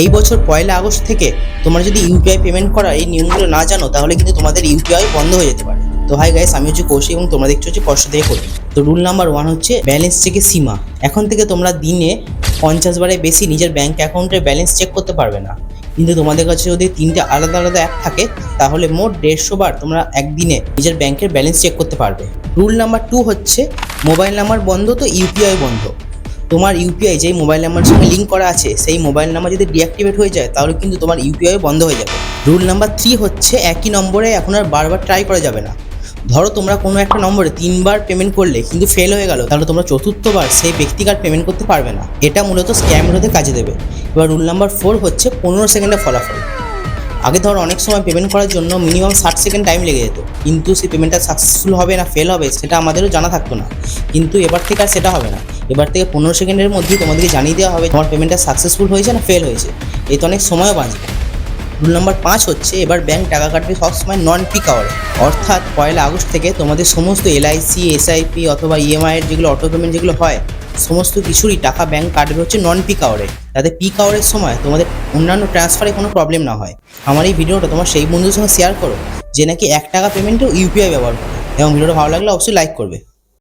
এই বছর পয়লা আগস্ট থেকে তোমরা যদি ইউপিআই পেমেন্ট করার এই নিয়মগুলো না জানো, তাহলে কিন্তু তোমাদের ইউপিআই বন্ধ হয়ে যেতে পারে। তো হাই গাইস আমি হচ্ছে কৌশিক এবং তোমরা দেখছ হচ্ছে কষ্ট থেকে করি। তো রুল নাম্বার ওয়ান হচ্ছে ব্যালেন্স চেকের সীমা। এখন থেকে তোমরা দিনে পঞ্চাশ বারের বেশি নিজের ব্যাঙ্ক অ্যাকাউন্টের ব্যালেন্স চেক করতে পারবে না। কিন্তু তোমাদের কাছে যদি তিনটে আলাদা আলাদা অ্যাপ থাকে, তাহলে মোট দেড়শো বার তোমরা একদিনে নিজের ব্যাংকের ব্যালেন্স চেক করতে পারবে। রুল নাম্বার টু হচ্ছে মোবাইল নাম্বার বন্ধ তো ইউপিআই বন্ধ। তোমার ইউপিআই যেই মোবাইল নাম্বার সঙ্গে লিঙ্ক করা আছে, সেই মোবাইল নাম্বার যদি ডিঅ্যাক্টিভেট হয়ে যায়, তাহলে কিন্তু তোমার ইউপিআই বন্ধ হয়ে যাবে। রুল নাম্বার থ্রি হচ্ছে, একই নম্বরে এখন আর বারবার ট্রাই করা যাবে না। ধরো তোমরা কোনো একটা নম্বরে তিনবার পেমেন্ট করলে, কিন্তু ফেল হয়ে গেল, তাহলে তোমরা চতুর্থবার সেই ব্যক্তিকার পেমেন্ট করতে পারবে না। এটা মূলত স্ক্যাম রোধে কাজে দেবে। এবার রুল নাম্বার ফোর হচ্ছে, পনেরো সেকেন্ডের ফলাফল। আগে ধর অনেক সময় পেমেন্ট করার জন্য মিনিমাম ষাট সেকেন্ড টাইম লেগে যেত, কিন্তু সেই পেমেন্টটা সাকসেসফুল হবে না ফেল হবে, সেটা আমাদেরও জানা থাকতো না। কিন্তু এবার থেকে আর সেটা হবে না। এবার থেকে পনেরো সেকেন্ডের মধ্যেই তোমাদেরকে জানিয়ে দেওয়া হবে তোমার পেমেন্টটা সাকসেসফুল হয়েছে না ফেল হয়েছে। এতে অনেক সময়ও বাঁচবে। রুল নাম্বার পাঁচ হচ্ছে, এবার ব্যাংক টাকা কাটবে সবসময় নন পিক আওয়ারে অর্থাৎ পয়লা আগস্ট থেকে তোমাদের সমস্ত এলআইসি এসআইপি অথবা ইএমআই এর যেগুলো অটো পেমেন্ট যেগুলো হয়, সমস্ত কিছুরই টাকা ব্যাংক কাটবে হচ্ছে নন পিক আওয়ারে যাতে পিক আওয়ারের সময় তোমাদের অন্যান্য ট্রান্সফারে কোনো প্রবলেম না হয়। আমার এই ভিডিওটা তোমার সেই বন্ধুর সঙ্গে শেয়ার করো, যে নাকি এক টাকা পেমেন্টেও ইউপিআই ব্যবহার করে। এবং ভিডিওটা ভালো লাগলে অবশ্যই লাইক করবে।